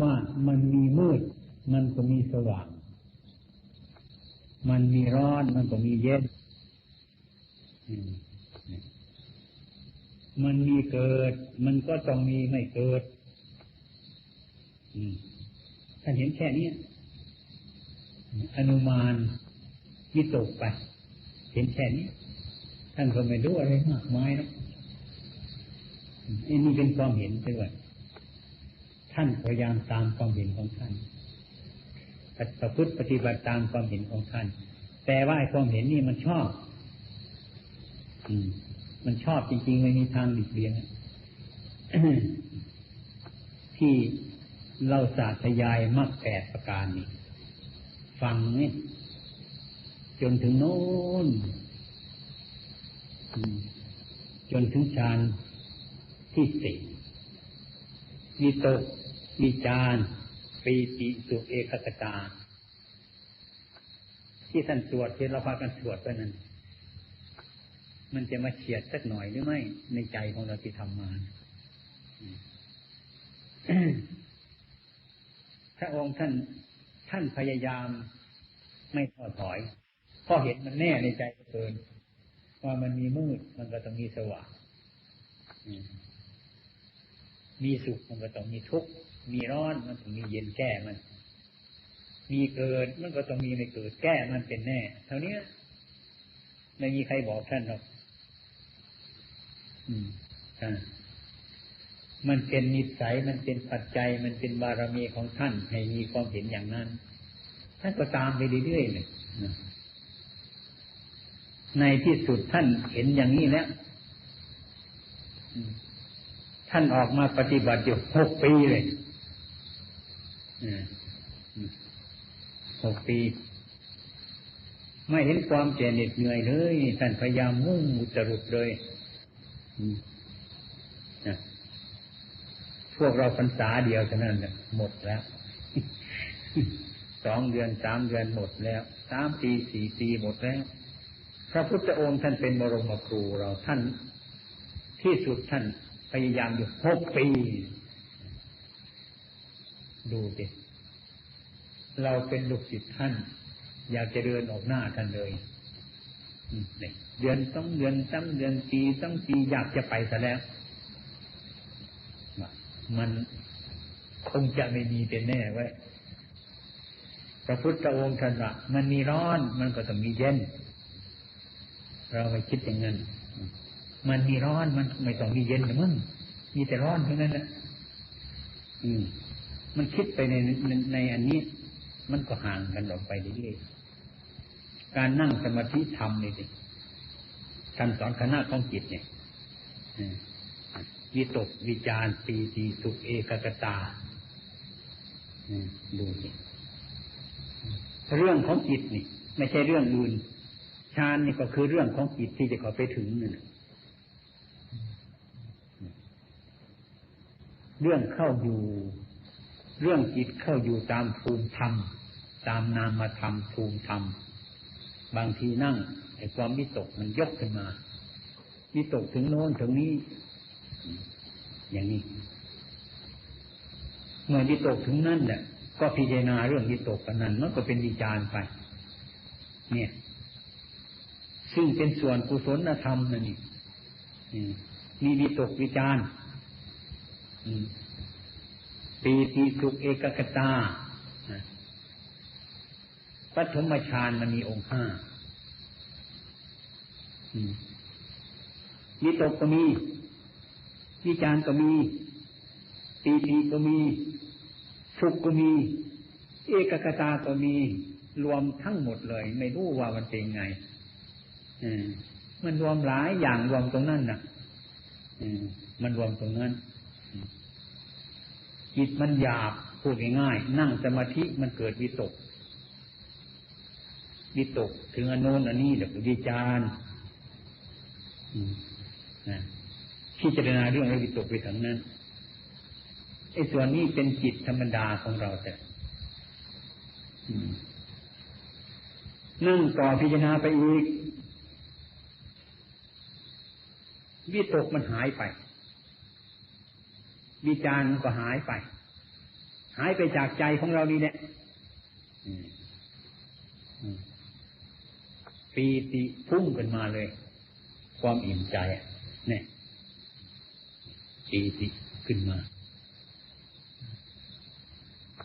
ว่ามันมีมืด มันก็มีสว่าง มันมีร้อน มันก็มีเย็น มันมีเกิด มันก็ต้องมีไม่เกิดท่านเห็นแค่นี้อนุมานยิตกไป เห็นแค่นี้ท่านก็ไม่รู้อะไรมากมายนะอันนี้เป็นความเห็นไปว่า ท่านพยายามตามความเห็นของท่านประพฤติปฏิบัติตามความเห็นของท่าน แต่ว่าไอ้ความเห็นนี่มันชอบ อืม มันชอบจริงๆไม่มีทางหลีกเลี่ยงที่เราสาธยายมรรคแปดประการนี้ฟังนี่จนถึงโน้นจนถึงฌานที่สี่วิตก วิจารปีติสุเอกตตา ที่ท่านสวดที่เราพากันสวดไปนั้น มันจะมาเฉียดสักหน่อยหรือไม่ในใจของเราที่ทำมาพระองค์ท่านท่านพยายามไม่ท้อถอยเพราะเห็นมันแน่ในใจเกิน ว่ามันมีมืดมันก็ต้องมีสว่างมีสุขมันก็ต้องมีทุกข์ มีร้อนมันต้องมีเย็นแก้มัน มีเกิดมันก็ต้องมีไม่เกิดแก้มันเป็นแน่ เท่านี้ไม่มีใครบอกท่านหรอก อืมอ่ามันเป็นนิสัยมันเป็นปัจจัยมันเป็นบารมีของท่านให้มีความเห็นอย่างนั้น ท่านก็ตามไปเรื่อยๆเลยในที่สุดท่านเห็นอย่างนี้แล้วท่านออกมาปฏิบัติอยู่หกปีเลย หกปี ไม่เห็นความเจ็บเหน็ดเหนื่อยเลยท่านพยายามมุ่งมุจรุดเลยพวกเราพรรษาเดียวเท่านั้นหมดแล้วสองเดือนสามเดือนหมดแล้วสามปีสี่ปีหมดแล้ว พระพุทธองค์ท่านเป็นบรมครูเราท่าน ที่สุดท่านพยายามอยู่หกปี ดูดิ เราเป็นลูกศิษย์ท่าน อยากจะเดินออกหน้าท่านเลยเดือนต้องเดือนตั้งเดือนปีต้องปีอยากจะไปซะแล้ว มันคงจะไม่มีเป็นแน่ไว้พระพุทธองค์ท่านว่ามันมีร้อนมันก็ต้องมีเย็น เราไม่คิดอย่างนั้น มันมีร้อนมันไม่ต้องมีเย็นหรือมั้งมีแต่ร้อนเท่านั้นแหละอืม มันคิดไปในในในอันนี้ มันก็ห่างกันออกไปเรื่อยๆการนั่งสมาธิธรรมนี่สิท่านสอนคณะของจิตเนี่ยวิตกวิจารปีติสุขเอกกตาดูสิเรื่องของจิตนี่ ไม่ใช่เรื่องอื่นฌานนี่ก็คือเรื่องของจิตที่จะเข้าไปถึงนั่นเรื่องเข้าอยู่ เรื่องจิตเข้าอยู่ตามภูมิธรรม ตามนามธรรมภูมิธรรม บางทีนั่งไอ้ความวิตกมันยกขึ้นมาวิตกถึงโน้นถึงนี้ อย่างนี้ เมื่อวิตกถึงนั่นเนี่ยก็พิจารณาเรื่องวิตกกันนั้นมันก็เป็นวิจารไป เนี่ย ซึ่งเป็นส่วนกุศลธรรมนั่นนี่มีวิตกวิจาร ปีติสุขเอกกตาปฐมฌานมันมีองค์ห้าวิตกก็มีวิจารก็มีปีติก็มี สุขก็มี เอกกตาก็มี รวมทั้งหมดเลย ไม่รู้ว่ามันเป็นไงมันรวมหลายอย่างรวมตรงนั้นน่ะมันรวมตรงนั้น จิตมันหยาบพูดง่ายๆนั่งสมาธิมันเกิดวิตก วิตกถึงอนุนอันนี้เดี๋ยววิจารณ์พิจารณาเรื่องอะไรวิตกไปถึงนั้นไอ้ส่วนนี้เป็นจิตธรรมดาของเราแต่นั่งต่อพิจารณาไปอีกวิตกมันหายไป วิจารณ์ก็หายไป หายไปจากใจของเรานี่เนี่ยปีติพุ่งขึ้นมาเลย ความอิ่มใจเนี่ยปีติขึ้นมา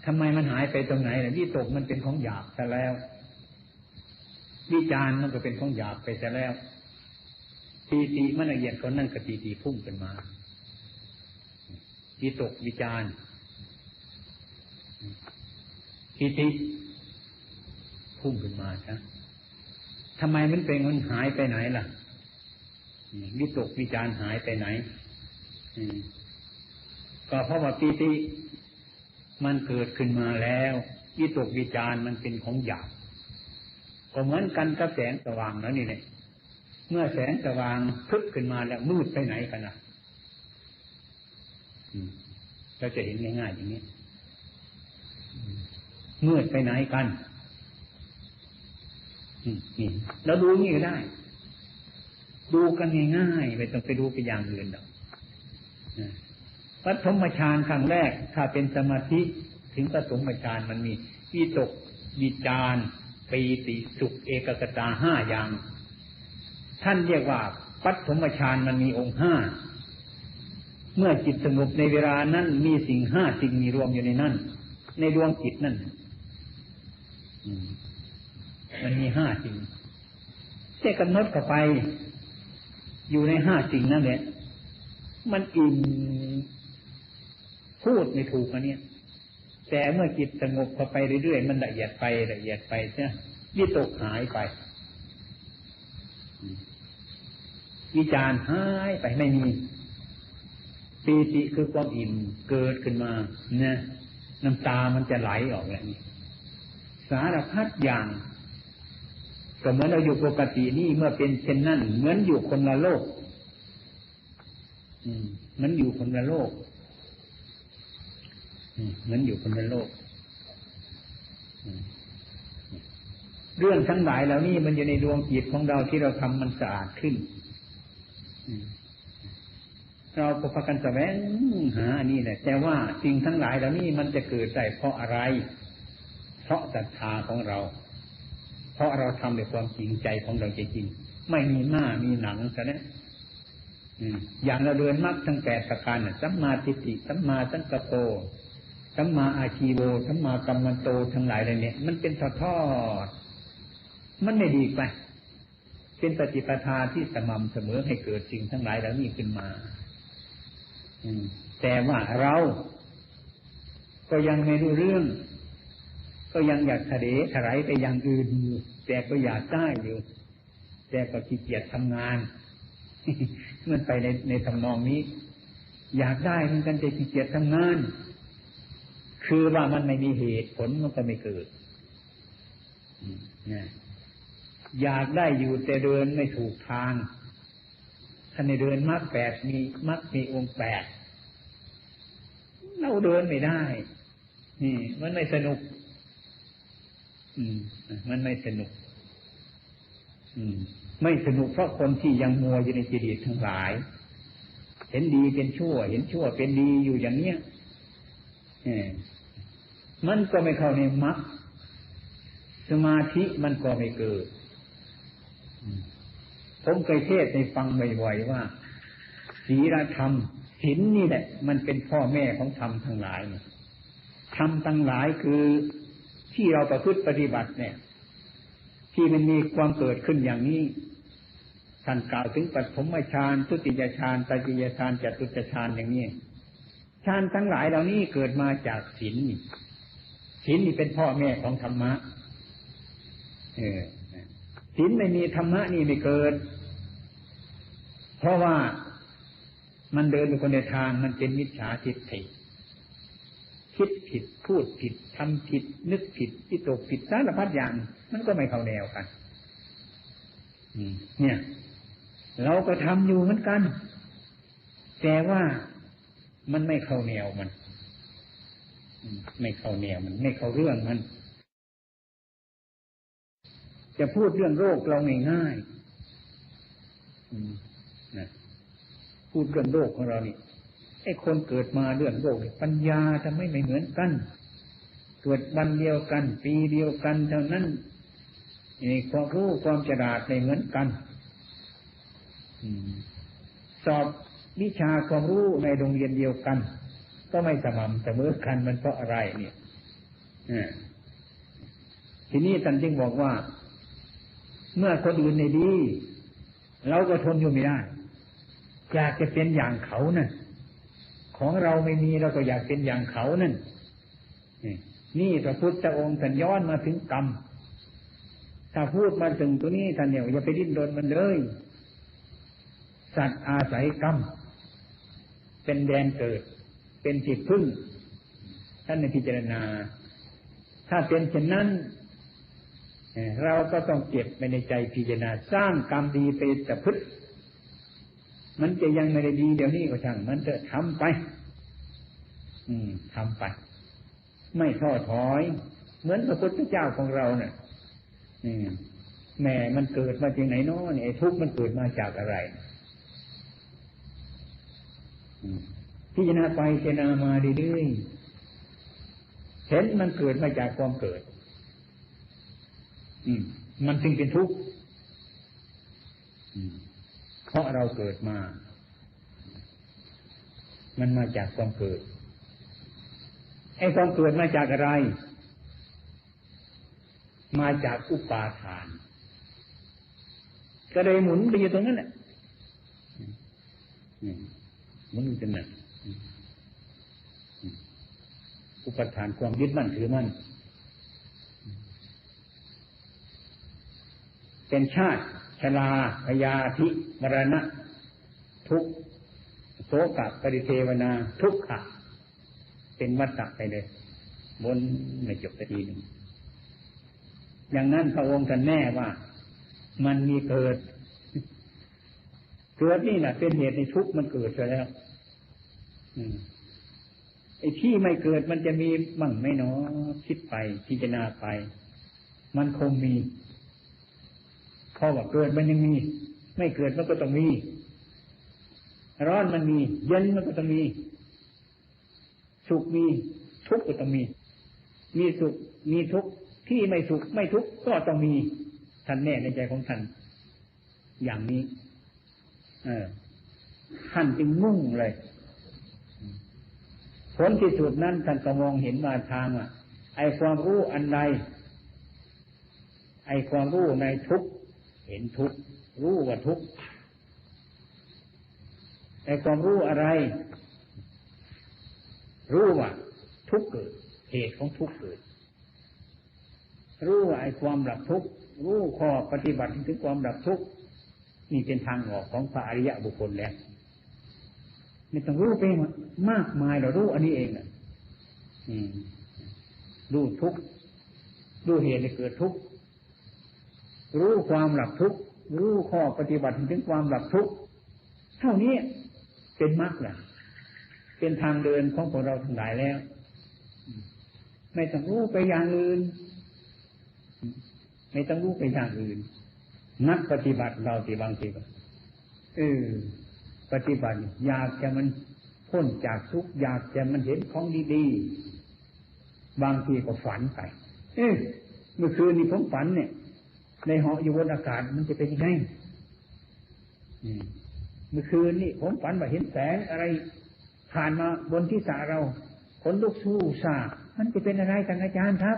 ทำไมมันหายไปตรงไหนล่ะวิตกมันเป็นของหยาบซะแล้ววิจารณ์มันก็เป็นของหยาบไปซะแล้วปีติมันละเอียดคนนั่นก็ปีติพุ่งขึ้นมา วิตกวิจารณ์ปีติพุ่งขึ้นมาใช่ทำไมมันเป็นมันหายไปไหนล่ะวิตกวิจารหายไปไหนก็เพราะว่าปีติมันเกิดขึ้นมาแล้ววิตกวิจารมันเป็นของหยาบก็เหมือนกันกับแสงสว่างแล้วนี่เลยเมื่อแสงสว่างพึกขึ้นมาแล้วมืดไปไหนกันนะ เราจะเห็นง่ายๆอย่างนี้มืดไปไหนกันนี่เราดูนี่ก็ได้ ดูกันง่ายๆไม่ต้องไปดูไปอย่างอื่นหรอกปฐมฌานครั้งแรก ถ้าเป็นสมาธิถึงปฐมฌานมันมีวิตกวิจารปีติสุขเอกกตาห้าอย่าง ท่านเรียกว่าปัฐมฌานมันมีองค์ห้า เมื่อจิตสงบในเวลานั้นมีสิ่งห้าสิ่งมีรวมอยู่ในนั้น ในดวงจิตนั่นมันมีห้าสิ่งแค่กำหนดเข้าไป อยู่ในห้าสิ่งนั่นแหละมันอิ่มพูดไม่ถูกอันนี้แต่เมื่อจิตสงบเข้าไปเรื่อยๆมันละเอียดไปละเอียดไปใช่ไหมวิตกหายไปวิจารหายไปไม่มี ปีติคือความอิ่มเกิดขึ้นมาเนี่ยน้ำตามันจะไหลออกแล้วนี่สารพัดอย่างก็เหมือนเราอยู่ปกตินี่เมื่อเป็นเช่นนั้นเหมือนอยู่คนละโลก อืมมันอยู่คนละโลกเหมือนอยู่คนละโลกเรื่องทั้งหลายเหล่านี้มันอยู่ในดวงจิตของเราที่เราทำมันสะอาดขึ้น เราก็พากันแสวงหาอันนี้แหละ แต่ว่าสิ่งทั้งหลายเหล่านี้มันจะเกิดได้เพราะอะไร เพราะศรัทธาของเรา เพราะเราทำด้วยความจริงใจของเราจริงๆไม่มีหน้ามีหนังซะนะอย่างเราเดินมักทั้งแปดประการสัมมาทิฏฐิสัมมาสังกปรสัมมาอาชีโวสัมมากัมมันโตทั้งหลายเลยเนี่ย มันเป็นทอดทอดมันไม่ดีไป เป็นปฏิปทาที่สม่ำเสมอให้เกิดสิ่งทั้งหลายแล้วนี้ขึ้นมา แต่ว่าเราก็ยังไม่รู้เรื่อง ก็ยังอยากทะเลถลายไปอย่างอื่นอยู่แต่ก็อยากได้อยู่แต่ก็ขี้เกียจทำงานมันไปในในทำนองนี้ อยากได้มันกันจะขี้เกียจทำงาน คือว่ามันไม่มีเหตุผลมันก็ไม่เกิดอยากได้อยู่แต่เดินไม่ถูกทาง ถ้าในเดินมรรคแปดมีมรรคมีองค์แปดเราเดินไม่ได้ นี่ มันไม่สนุก อืม มันไม่สนุก อืม ไม่สนุกเพราะคนที่ยังมัวอยู่ในจิตทั้งหลาย เห็นดีเป็นชั่ว เห็นชั่วเป็นดีอยู่อย่างเนี้ยมันก็ไม่เข้าในมรรคสมาธิมันก็ไม่เกิด ผมเคยเทศในฟังบ่อยๆว่าศีลธรรมศีลนี่แหละ มันเป็นพ่อแม่ของธรรมทั้งหลายธรรมทั้งหลายคือที่เราประพฤติปฏิบัติเนี่ย ที่มันมีความเกิดขึ้นอย่างนี้ท่านกล่าวถึงปัจมฌานทุติยฌานตติยฌานจตุตฌานอย่างนี้ฌานทั้งหลายเหล่านี้เกิดมาจากศีลศีลนี่เป็นพ่อแม่ของธรรมะเออศีลไม่มีธรรมะนี่ไม่เกิด เพราะว่ามันเดินอยู่คนในทางมันเป็นมิจฉาทิฏฐิคิดผิดพูดผิดทำผิด นึกผิดที่ตกผิดสารพัดอย่างมันก็ไม่เข้าแนวกันเนี่ย เราก็ทำอยู่เหมือนกัน แต่ว่ามันไม่เข้าแนวมันไม่เข้าแนวมัน ไม่เข้าเรื่องมัน จะพูดเรื่องโรคเราง่ายๆ พูดเรื่องโรคของเรานี่ไอ้คนเกิดมาเรื่องโรคปัญญาจะไม่ไม่เหมือนกัน เกิดวันเดียวกัน ปีเดียวกันเท่านั้นความรู้ความฉลาดไม่เหมือนกันสอบวิชาความรู้ในโรงเรียนเดียวกัน ก็ไม่สม่ำเสมอกันมันเพราะอะไรเนี่ยทีนี้ท่านจึงบอกว่า เมื่อคนอื่นในดี เราก็ทนอยู่ไม่ได้ อยากจะเป็นอย่างเขานั่นของเราไม่มีเราก็อยากเป็นอย่างเขานั่นนี่พระพุทธองค์ท่านย้อนมาถึงกรรมถ้าพูดมาถึงตัวนี้ท่านเนี่ยอย่าไปดิ้นรนมันเลย สัตว์อาศัยกรรมเป็นแดนเกิด เป็นจิตพึ่ง ท่านในพิจารณา ถ้าเป็นเช่นนั้นเราก็ต้องเก็บไปในใจพิจารณาสร้างกรรมดีไปแต่พึ่ง มันจะยังไม่ได้ดีเดี๋ยวนี้ก็ช่างมันจะทำไป อืมทำไป ไม่ท้อถอย เหมือนพระพุทธเจ้าของเราเนี่ยอืมแม่มันเกิดมาจากไหนเนาะเนี่ยทุกข์มันเกิดมาจากอะไรพิจารณาไปพิจารณามาเรื่อยๆเห็นมันเกิดมาจากความเกิด อืม มันจึงเป็นทุกข์ เพราะเราเกิดมา มันมาจากความเกิด ไอ้ความเกิดมาจากอะไร มาจากอุปาทาน ก็เลยหมุนไปอยู่ตรงนั้นแหละหมุนอยู่ตรงนั้นอุปทานความยึดมั่นถือมั่นเป็นชาติ ชลาพยาธิมรณะ ทุกโสกะปริเทวนา ทุกขะ เป็นวัฏฏะไปเลยบนไม่จบสักทีหนึ่งอย่างนั้นพระองค์ท่านแน่ว่า มันมีเกิด เกิดนี่แหละเป็นเหตุในทุกมันเกิดแล้วไอ้ที่ไม่เกิดมันจะมีมั่งไม่น้อคิดไปพิจารณาไป มันคงมี พราะว่าเกิดมันยังมี ไม่เกิดมันก็ต้องมี ร้อนมันมี เย็นมันก็ต้องมี สุขมี ทุกข์ก็ต้องมี มีสุขมีทุกข์ที่ไม่สุขไม่ทุกข์ก็ต้องมีท่านแน่ในใจของท่านอย่างนี้ เออท่านจึงมุ่งเลยผลที่สุดนั้นท่านก็มองเห็นมาทางอะ ไอความรู้อันใดไอความรู้ในทุก เห็นทุกรู้ว่าทุกไอ้ความรู้อะไร รู้ว่าทุกเกิด เหตุของทุกเกิด รู้ว่าไอ้ความดับทุกรู้ข้อปฏิบัติถึงความดับทุกนี่เป็นทางออกของพระอริยะบุคคลแล้วไม่ต้องรู้ไปมากมายเรารู้อันนี้เองอะรู้ทุกรู้เหตุให้เกิดทุกข์ รู้ความหลับทุกข์รู้ข้อปฏิบัติถึงความหลับทุกข์เท่านี้เป็นมรรคแหละเป็นทางเดินของพวกเราทั้งหลายแล้ว ไม่ต้องรู้ไปอย่างอื่น ไม่ต้องรู้ไปอย่างอื่น นักปฏิบัติเราตีบางทีก็เออปฏิบัติอยากจะมันพ้นจากทุกข์อยากจะมันเห็นของดีๆบางทีก็ฝันไป เออเมื่อคืนนี้ผมฝันเนี่ย ในเหาะอยู่บนอากาศมันจะเป็นยังไงเมื่อคืนนี่ผมฝันว่าเห็นแสงอะไร ผ่านมาบนที่สาเราขนลุกสู้ซามันจะเป็นอะไรกันอาจารย์ครับ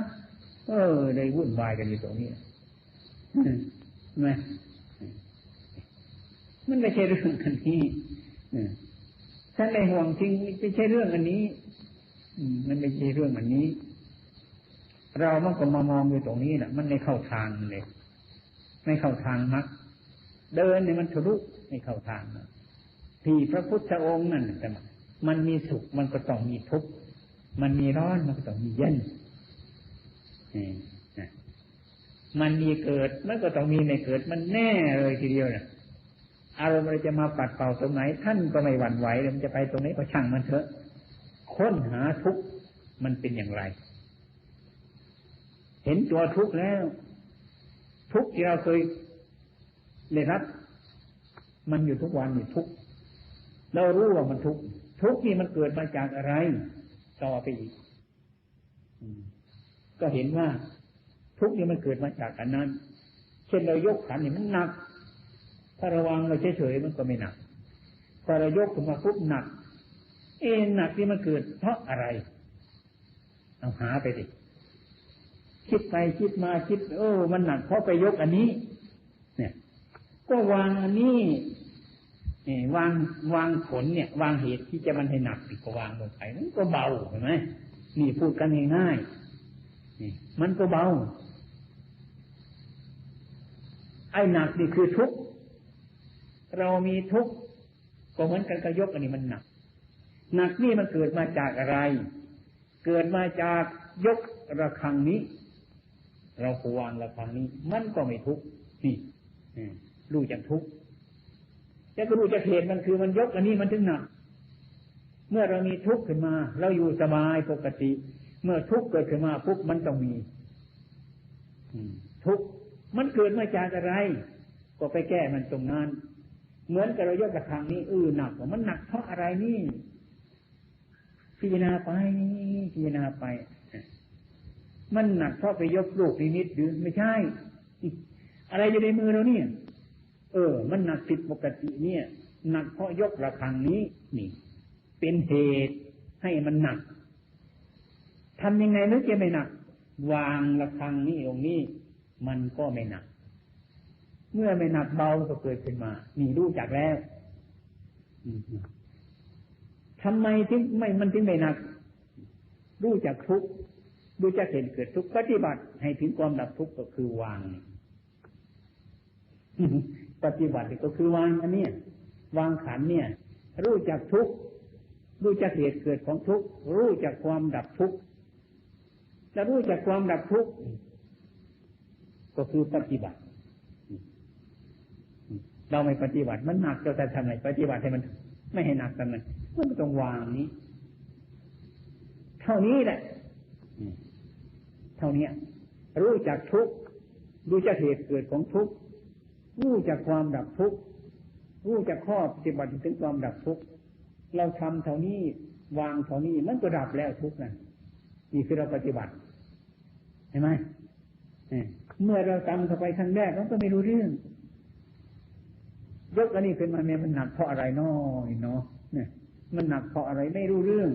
เออได้วุ่นวายกันอยู่ตรงนี้ไหมมันไม่ใช่เรื่องอันนี้ท่านในห่วงจริงไม่ใช่เรื่องอันนี้มันไม่ใช่เรื่องอันนี้ เรามันก็มามองอยู่ตรงนี้แหละมันไม่เข้าทางเลย ไม่เข้าทางมักเดินเนี่ยมันทะลุไม่เข้าทางที่พระพุทธองค์นั่นแต่มันมีสุขมันก็ต้องมีทุกข์มันมีร้อนมันก็ต้องมีเย็นมันมีเกิดมันก็ต้องมีไม่เกิดมันแน่เลยทีเดียวนี่ยอารมณ์เราจะมาปัดเป่าตรงไหน ท่านก็ไม่หวั่นไหวมันจะไปตรงไหนก็ช่างมันเถอะ ค้นหาทุกข์มันเป็นอย่างไร เห็นตัวทุกข์แล้ว ทุกที่เราเคยได้รับ มันอยู่ทุกวันอยู่ทุกเรารู้ว่ามันทุกทุกนี่มันเกิดมาจากอะไร ต่อไปอีกก็เห็นว่า ทุกนี่มันเกิดมาจากอันนั้น เช่นเรายกขันนี่มันหนัก ถ้าระวังเราเฉยๆมันก็ไม่หนักพอเรายกขึ้นมาปุ๊บหนัก เอ็นหนักที่มันเกิดเพราะอะไร เอาหาไปดิ คิดไปคิดมาคิด เออ มันหนักเพราะไปยกอันนี้ เนี่ย ก็วางอันนี้เนี่ยวางวางผลเนี่ย วางเหตุที่จะมันให้หนักติดก็วางลงไปมันก็เบาเห็นไหมนี่พูดกันง่ายๆนี่มันก็เบา ไอ้หนักนี่คือทุกข์เรามีทุกข์ก็เหมือนกันก็ยกอันนี้มันหนัก หนักนี่มันเกิดมาจากอะไร เกิดมาจากยกระฆังนี้ เราขวางระฆังนี้ มันก็ไม่ทุกข์นี่รู้จักทุกข์แต่ก็รู้จักเหตุมันคือมันยกอันนี้มันถึงหนัก เมื่อเรามีทุกข์ขึ้นมา เราอยู่สบายปกติ เมื่อทุกข์เกิดขึ้นมาปุ๊บมันต้องมีทุกข์มันเกิดมาจากอะไร ก็ไปแก้มันตรงนั้น เหมือนกับเรายกระฆังนี้เออหนักมันหนักเพราะอะไรนี่พิจารณาไปพิจารณาไป มันหนักเพราะไปยกลูกนิดหรือไม่ใช่ อะไรอยู่ในมือเราเนี่ย เออ มันหนักผิดปกติเนี่ย หนักเพราะยกระฆังนี้นี่ เป็นเหตุให้มันหนักทำยังไงนึกจะไม่หนัก วางระฆังนี้องนี้ มันก็ไม่หนัก เมื่อไม่หนักเบาก็เกิดขึ้นมา นี่รู้จักแล้วทำไมถึงไม่มันถึงไม่หนัก รู้จักทุก รู้จักเห็นเกิดทุกปฏิบัติให้ถึงความดับทุกข์ก็คือวาง ปฏิบัติก็คือวางอันนี้วางขันเนี่ย รู้จักทุกรู้จักเหตุเกิดของทุกรู้จักความดับทุกและรู้จักความดับทุกก็คือปฏิบัติ เราไม่ปฏิบัติ มันหนักเราจะทำไงปฏิบัติให้มันไม่ให้หนักกันเลยมันต้องวางนี้ เท่านี้แหละ เท่านี้รู้จักทุกรู้จักเหตุเกิดของทุกรู้จักความดับทุกรู้จักข้อปฏิบัติถึงความดับทุกเราทำเท่านี้วางเท่านี้มันก็ดับแล้วทุกนั่นนี่คือเราปฏิบัติเห็นไหมเมื่อเราทำเข้าไปครั้งแรกเราก็ไม่รู้เรื่อง ยกอันนี้ขึ้นมาเนี่ยมันหนักเพราะอะไรน้อยเนาะเนี่ย มันหนักเพราะอะไรไม่รู้เรื่อง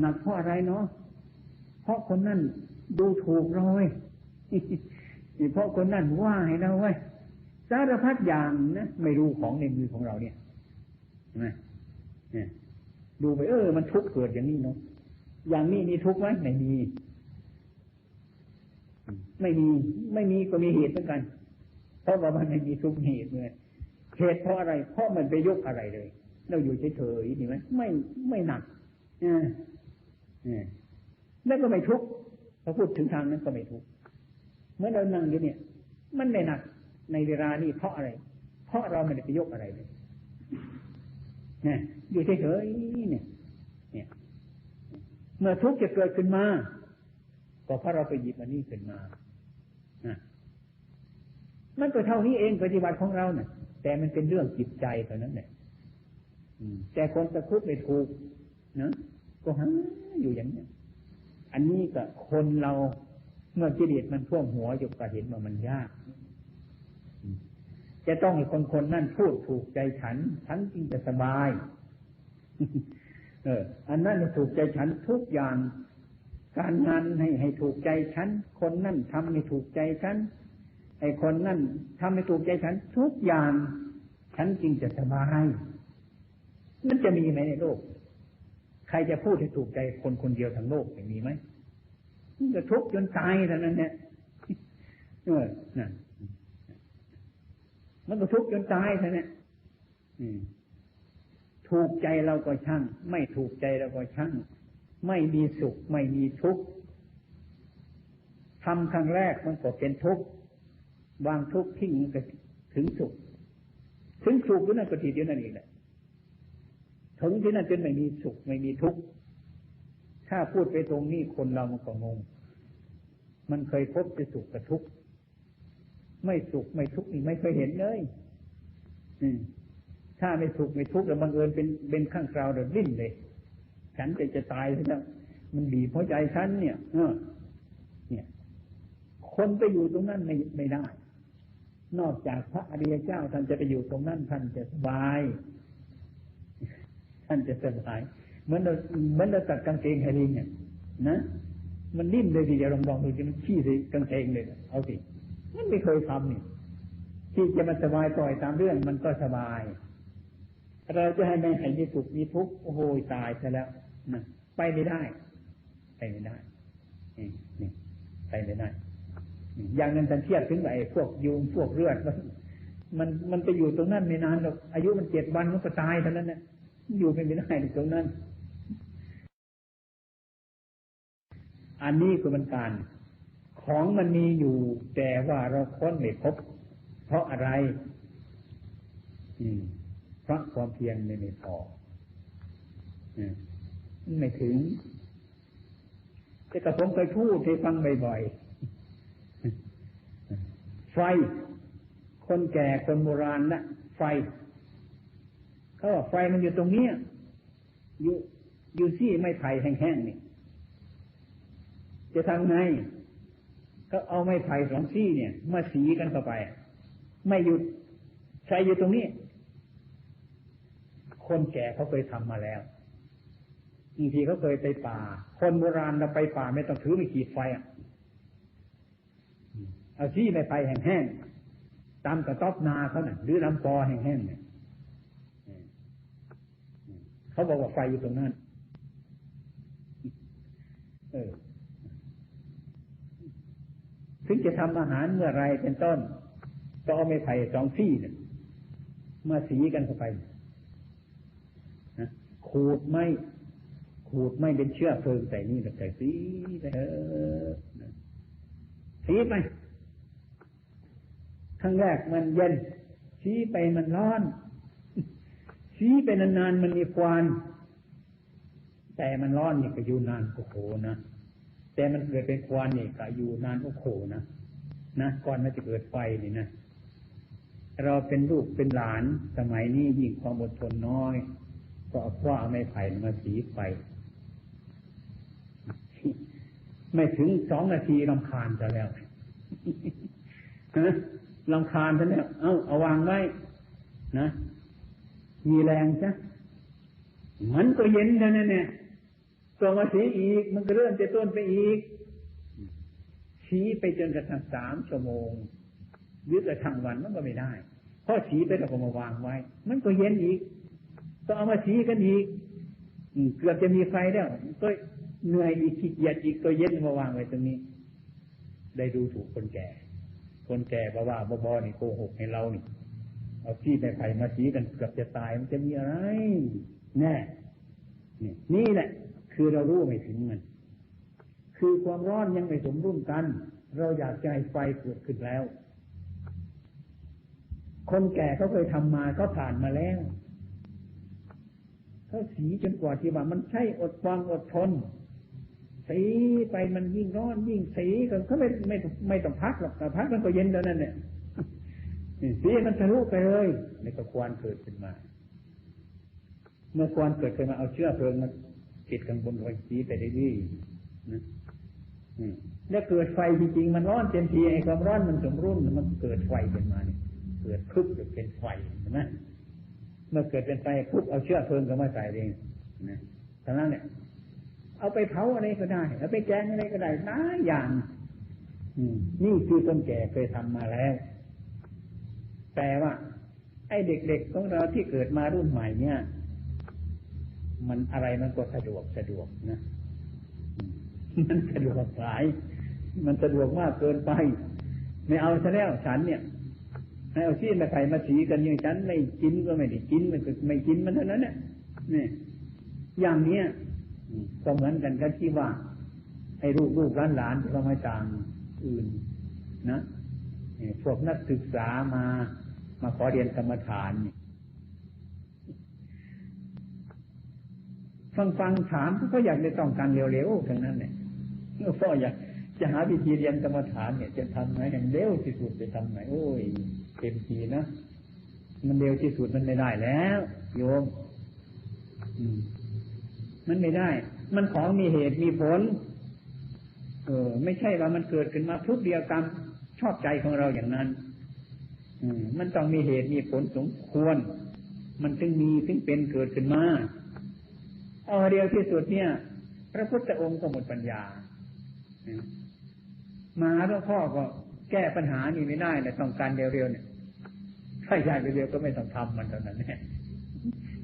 หนักเพราะอะไรเนาะ ราะคนนั่นดูถูกเราเว้ยเพราะคนนั่นว่าให้เราเว้ยสารพัดอย่างนะไม่รู้ของในมือของเราเนี่ยใช่ไหมเนี่ยดูไปเออ มันทุกข์เกิดอย่างนี้เนาะอย่างนี้มีทุกข์ไหมไม่มี ไม่มี ไม่มีก็มีเหตุเหมือนกัน เพราะว่ามันไม่มีทุกข์เหตุเลยเหตุเพราะอะไร เพราะมันไปยกอะไรเลย เราอยู่เฉยๆนี่ไหมไม่ไม่หนักอ่าอ่า แล้วก็ไม่ทุกข์พอพูดถึงทางนั้นก็ไม่ทุกข์เมื่อเรานั่งอยู่เนี่ย มันไม่หนักในเวลานี้เพราะอะไร เพราะเราไม่ได้ไปยกอะไรเลยนี่ยอยู่เฉยๆเนี่ย เนี่ย เมื่อทุกข์จะเกิดขึ้นมา ก็เพราะเราไปหยิบอันนี้ขึ้นมานะมันก็เท่านี้เองปฏิบัติของเราเนี่ยแต่มันเป็นเรื่องจิตใจเท่านั้นแหละแต่คนตะคุบไม่ถูกนะก็หาอยู่อย่างนี้ อันนี้ก็คนเราเมื่อกิเลสมันท่วมหัวอยู่ก็เห็นว่ามันยาก จะต้องให้คนคนนั่นพูดถูกใจฉัน ฉันจึงจะสบาย เออ อันนั้นถูกใจฉันทุกอย่าง การงานให้ให้ถูกใจฉัน คนนั่นทำให้ถูกใจฉันไอ้คนนั่นทำให้ถูกใจฉันทุกอย่าง ฉันจึงจะสบาย มันจะมีไหมในโลก ใครจะพูดให้ถูกใจคนคนเดียวทั้งโลกจะมีไหมมันจะทุกข์จนตายเท่านั้นเนี่ยเออนั่นมันก็ทุกข์จนตายเท่านั้นถูกใจเราก็ช่าง ไม่ถูกใจเราก็ช่าง ไม่มีสุข ไม่มีทุกข์ทำครั้งแรกมันก็เป็นทุกข์วางทุกข์ทิ้งก็ถึงสุข ถึงสุขก็นั่นก็ทีเดียวนั่นเองแหละ ถึงที่นั่นจนไม่มีสุขไม่มีทุกข์ถ้าพูดไปตรงนี้คนเรามันก็งง มันเคยพบจะสุขกับทุกข์ไม่สุขไม่ทุกข์นี่ไม่เคยเห็นเลยถ้าไม่สุขไม่ทุกข์แล้วบังเอิญเป็นเป็นข้างคราวเดือดดิ้นเลย ฉันจะจะตายแล้วมันบีบหัวใจฉันเนี่ยเออเนี่ย คนไปอยู่ตรงนั้นไม่ไม่ได้ นอกจากพระอริยเจ้าท่านจะไปอยู่ตรงนั้นท่านจะสบาย ท่านจะสบาย เหมือนเราเหมือนเราตัดกางเกงให้ลิงเนี่ยนะมันนิ่มเลยทีเดียวลองลองดูสิมันขี้ใส่กางเกงเลยเอาสิมันไม่เคยทำนี่ที่จะมาสบายปล่อยตามเรื่องมันก็สบาย เราจะให้ไม่ให้มีสุขมีทุกข์โอ้โหตายซะแล้วนะไปไม่ได้ ไปไม่ได้นี่ไปไม่ได้ อย่างนั้นท่านเทียบถึงไอ้พวกยุงพวกเลือดมันมันไปอยู่ตรงนั้นไม่นานหรอกอายุมันเจ็ดวันมันก็ตายเท่านั้นนะ อยู่ไม่ได้ตรงนั้น อันนี้คือมันการ ของมันมีอยู่ แต่ว่าเราค้นไม่พบ เพราะอะไรอืมเพราะความเพียรไม่ไม่พอไม่ถึงแต่กระผมเคยพูดให้ฟังบ่อยๆไฟ คนแก่คนโบราณนะไฟ เขาบอกไฟมันอยู่ตรงนี้อยู่อยู่ที่ไม่ไผ่แห้งๆนี่ จะทำไงก็เอาไม้ไผ่สองซี่เนี่ย มาสีกันเข้าไป ไม่หยุดใช้อยู่ตรงนี้ คนแก่เขาเคยทำมาแล้วบางทีเขาเคยไปป่า คนโบราณเราไปป่าไม่ต้องถือไม่ขีดไฟอะเอาซี่ไม่ไผ่แห้งๆตามกระต๊อบนาเขาเนี่ยหรือลำปอแห้งๆเนี่ย เขาบอกว่าไฟอยู่ตรงนั้นเออถึงจะทำอาหารเมื่อไรเป็นต้นก็เอาไม้ไผ่สองซี่เนี่ยมาสีกันเข้าไปนะขูดไม่ขูดไม่เป็นเชื้อเพลิงใส่นี่แล้วใส่สีไปเออสีไปครั้งแรกมันเย็นสีไปมันร้อน ชี้ไปนานๆมันมีควันแต่มันร้อนนี่ก็อยู่นานโอ้โหนะแต่มันเกิดเป็นควันนี่ก็อยู่นานโอ้โหนะนะก่อนมันจะเกิดไฟนี่นะเราเป็นลูกเป็นหลานสมัยนี้ยิ่งความอดทนน้อย ก็เอาคว้าไม่ไผ่มาสีไฟไม่ถึงสองนาทีลำคาญจะแล้วลำคาญจะแล้วเอาเอาวางไว้นะ มีแรงจ้ะมันก็เย็นเท่านั้นเนี่ยตัวมาสีอีก มันก็เริ่มจะต้นไปอีกชี้ไปจนกระทั่งสามชั่วโมงหรือกระทั่งวันมันก็ไม่ได้ เพราะชี้ไปแล้วก็มาวางไว้ มันก็เย็นอีกต้องเอามาชี้กันอีกเกือบจะมีไฟแล้วก็เหนื่อยอีกขี้เกียจอีกก็เย็นมาวางไว้ตรงนี้ ได้ดูถูกคนแก่ คนแก่บอกว่าบอๆนี่โกหกให้เรานี่ เอาที่ไปไผ่มาสีกันเกือบจะตายมันจะมีอะไร แน่นี่นี่แหละ คือเรารู้ไม่ถึงมัน คือความร้อนยังไม่สมรุ่นกัน เราอยากจะให้ไฟเกิดขึ้นแล้ว คนแก่เขาเคยทำมาเขาผ่านมาแล้วเขาสีจนกว่าที่ว่ามันใช่อดฟังอดทนสีไปมันยิ่งร้อนยิ่งสีกันเขาไม่ไม่ไม่ต้องพักหรอกแต่พักมันก็เย็นแล้วนั่นเนี่ย สีมันทะลุไปเลยในก็ควันเกิดขึ้นมา เมื่อควันเกิดขึ้นมาเอาเชื้อเพลิงมาติดกันบนไฟสีไปได้ดีนะแล้วเกิดไฟจริงๆมันร้อนเต็มทีไอ้ความร้อนมันสมรุ่นมันเกิดไฟขึ้นมาเนี่ยเกิดพึบเป็นไฟเห็นไหมเมื่อเกิดเป็นไฟปุ๊บเอาเชื้อเพลิงก็มาใส่เองนะทั้งนั้นเนี่ย เอาไปเผาอะไรก็ได้ เอาไปแกงอะไรก็ได้หลายอย่างนี่คือคนแก่เคยทำมาแล้ว แต่ว่า ไอ้เด็กๆของเราที่เกิดมารุ่นใหม่เนี่ย มันอะไรมันก็สะดวกสะดวกนะมันสะดวกสาย มันสะดวกมากเกินไป ไม่เอาซะแล้วฉันเนี่ยให้เอาที่มาใส่มาสีกันอย่างฉันไม่กินก็ไม่ได้กินมันก็ไม่กินมันเท่านั้นเนี่ยนี่อย่างเนี้ยก็เหมือนกันกับที่ว่า ให้ลูกลูกหลานหลานที่เราไม่ต่างอื่น นะ พวกนักศึกษามามาขอเรียนกรรมฐานฟังฟังถามก็อยากได้ต้องการเร็วๆทั้งนั้นเนี่ยพ่ออยากจะหาวิธีเรียนกรรมฐานเนี่ยจะทำไหนอย่างเร็วที่สุดจะทำไหนโอ้ยเต็มทีนะมันเร็วที่สุดมันไม่ได้แล้ว โยมมันไม่ได้ มันของมีเหตุมีผล เออ ไม่ใช่ว่ามันเกิดขึ้นมาทุกเดียวกรรม ชอบใจของเราอย่างนั้น อืมมันต้องมีเหตุมีผลสมควร มันถึงมีถึงเป็นเกิดขึ้นมาเอาเดียวที่สุดเนี่ย พระพุทธองค์ก็หมดปัญญามาหลวงพ่อก็แก้ปัญหานี้ไม่ได้แต่ต้องการเร็วๆเนี่ยถ้าอยากเร็วๆก็ไม่ต้องทำมันเท่านั้นแน่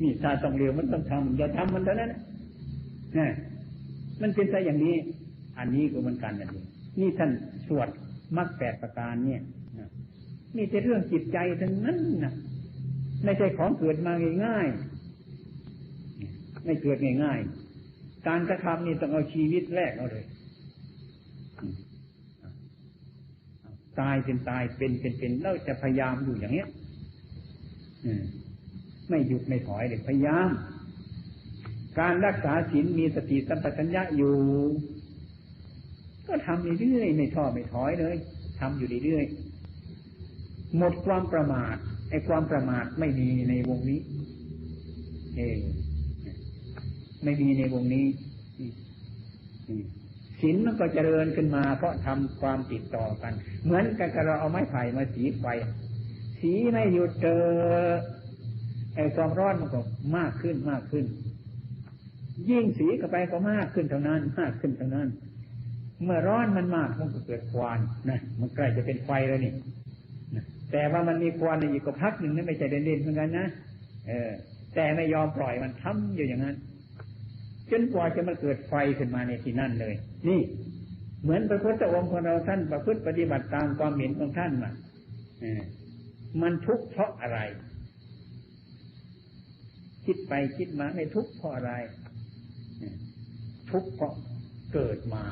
นี่ถ้าต้องเร็วมันต้องทำอย่าทำมันเท่านั้นนี่มันเป็นไปอย่างนี้ อันนี้ก็เหมือนกันนั่นเองนี่ท่านสวด มรรคแปดประการเนี่ยนี่เป็นเรื่องจิตใจทั้งนั้นนะไม่ใช่ของเกิดมาง่ายๆไม่เกิดง่ายๆการกระทำนี่ต้องเอาชีวิตแรกเอาเลยตายเป็นตายเป็นเป็นเป็นเราจะพยายามอยู่อย่างเนี้ยไม่หยุดไม่ถอยเลยพยายาม การรักษาศีลมีสติสัมปชัญญะอยู่ ก็ทำเรื่อยๆไม่ท้อไม่ถอยเลยทำอยู่เรื่อยๆหมดความประมาทไอ้ความประมาทไม่มีในวงนี้ เองไม่มีในวงนี้ศีลมันก็เจริญขึ้นมา เพราะทำความติดต่อกัน เหมือนกันกับเราเอาไม้ไผ่มาสีไฟ สีไม่หยุดเจอไอ้ความร้อนมันก็มากขึ้นมากขึ้น ยิ่งสีเข้าไปก็มากขึ้นเท่านั้น มากขึ้นเท่านั้น เมื่อร้อนมันมากมันก็เกิดควันนะมันใกล้จะเป็นไฟแล้วนี่แต่ว่ามันมีควันอยู่ก็พักหนึ่งนั่นไม่ใช่เด่นๆเหมือนกันนะเออ แต่ไม่ยอมปล่อยมันทำอยู่อย่างนั้นจนกว่าจะมาเกิดไฟขึ้นมาในที่นั่นเลย นี่ เหมือนพระพุทธองค์ของเราท่านประพฤติปฏิบัติตามความเห็นของท่านมาเออมันทุกข์เพราะอะไร คิดไปคิดมาไม่ทุกข์เพราะอะไร ทุกข์เพราะเกิดมา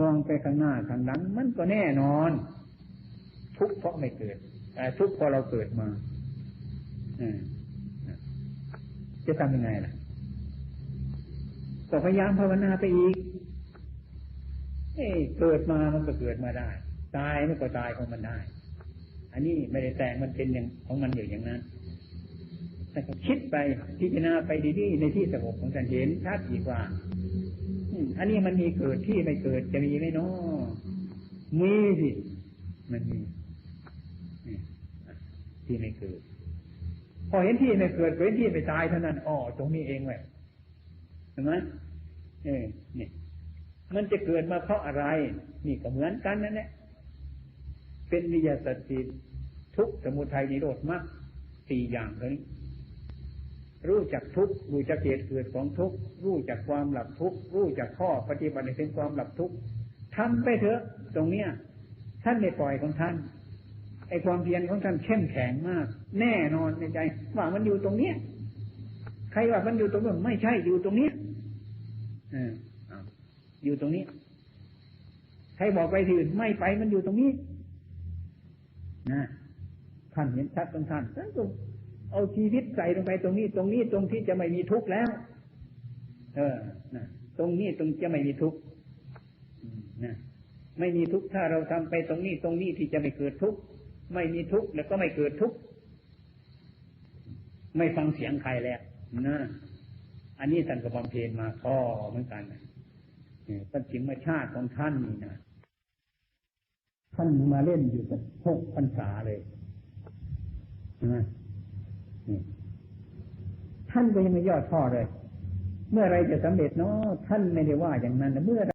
มองไปข้างหน้าข้างหลัง มันก็แน่นอน ทุกข์เพราะไม่เกิดแต่ทุกข์เพราะเราเกิดมาจะทำยังไงล่ะก็พยายามภาวนาไปอีกเอ้เกิดมามันก็เกิดมาได้ ตายมันก็ตายของมันได้ อันนี้ไม่ได้แต่งมันเป็นอย่างของมันอยู่อย่างนั้นแต่คิดไปพิจารณาไปดีๆในที่สงบของท่านเห็นชัดอีกว่า อันนี้มันมีเกิดที่ไม่เกิดจะมีไหมเนาะมีสิ มันมีที่ไม่เกิด พอเห็นที่ไม่เกิดเห็นที่ไม่ตายเท่านั้นอ๋อตรงนี้เองเลยเห็นไหมเออนี่มันจะเกิดมาเพราะอะไร นี่ก็เหมือนกันนั่นแหละเป็นวิยาสติทุกสมุทัยนิโรธมากสี่อย่างเลย รู้จักทุกรู้จักเหตุเกิดของทุกรู้จักความหลับทุกรู้จักข้อปฏิบัติในถึงความหลับทุกทำไปเถอะ ตรงเนี้ย ท่านไม่ปล่อยของท่านไอความเพียรของท่านเข้มแข็งมาก แน่นอนในใจ ว่ามันอยู่ตรงเนี้ยใครว่ามันอยู่ตรงนู้นไม่ใช่อยู่ตรงนี้ออยู่ตรงนี้ ใครบอกไปที่อื่นไม่ไปมันอยู่ตรงนี้นะท่านเห็นชัดตรงท่านท่านก็ เอาชีวิตใส่ลงไปตรงนี้ ตรงนี้ตรงที่จะไม่มีทุกข์แล้ว เออนะตรงนี้ตรงจะไม่มีทุกข์นะไม่มีทุกข์ถ้าเราทำไปตรงนี้ตรงนี้ที่จะไม่เกิดทุกข์ไม่มีทุกข์แล้วก็ไม่เกิดทุกข์ไม่ฟังเสียงใครแล้วนะอันนี้ท่านก็บำเพ็ญมาพอเหมือนกันเป็นธรรมาชาติของท่านนี่นะท่านมาเล่นอยู่กับหกพรรษาเลยนะ ท่านก็ยังไม่ย่อท้อเลย เมื่อไรจะสำเร็จเนาะท่านไม่ได้ว่าอย่างนั้นเมื่อ